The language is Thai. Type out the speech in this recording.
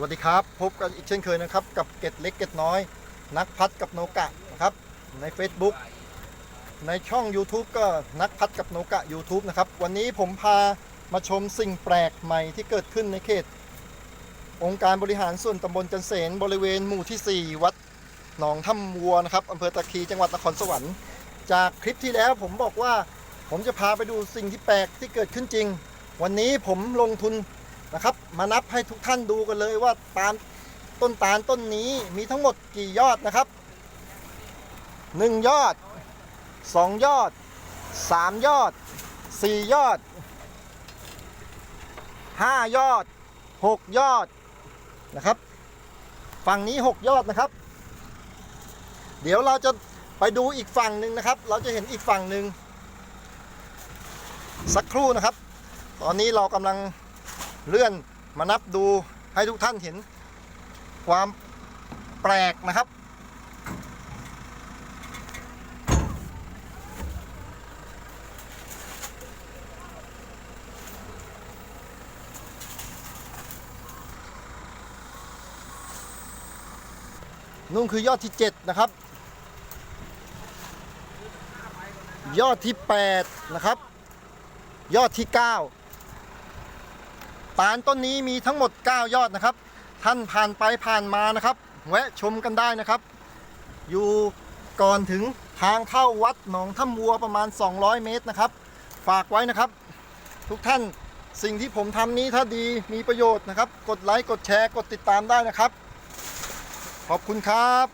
สวัสดีครับ พบกันอีกเช่นเคยนะครับ กับเกตเล็กเกตน้อย นักพัดกับโนกะนะครับ ใน Facebook ในช่อง YouTube ก็นักพัดกับโนกะ YouTube นะครับ วันนี้ผมพามาชมสิ่งแปลกใหม่ที่เกิดขึ้นในเขต องค์การบริหารส่วนตำบลจันเสนบริเวณหมู่ที่ 4 วัดหนองถ้ำวัวนะครับอำเภอตะคีจังหวัดนครสวรรค์ จากคลิปที่แล้วผมบอกว่าผมจะพาไปดูสิ่งที่แปลกที่เกิดขึ้นจริง วันนี้ผมลงทุน นะครับ มานับให้ทุกท่านดูกันเลยว่าตาลต้นตาลต้นนี้มีทั้งหมดกี่ยอดนะครับ 1 ยอด 2 ยอด 3 ยอด 4 ยอด 5 ยอด 6 ยอดนะครับ ฝั่งนี้ 6 ยอดนะครับ เดี๋ยวเราจะไปดูอีกฝั่งหนึ่งนะครับ เราจะเห็นอีกฝั่งหนึ่งสักครู่นะครับ ตอนนี้เรากำลัง เลื่อนมานับดูให้ทุกท่านเห็นความแปลกนะครับ นุ่นคือยอดที่ 7 นะครับ ยอดที่ 8 นะครับ ยอดที่ 9 ตาลต้นนี้มีทั้งหมด 9 ยอดนะครับ ท่านผ่านไปผ่านมานะครับ แวะชมกันได้นะครับ อยู่ก่อนถึงทางเข้าวัดหนองถ้ำวัวประมาณ 200 เมตรนะครับ ฝากไว้นะครับ ทุกท่านสิ่งที่ผมทำนี้ถ้าดีมีประโยชน์นะครับ กดไลค์กดแชร์กดติดตามได้นะครับ ขอบคุณครับ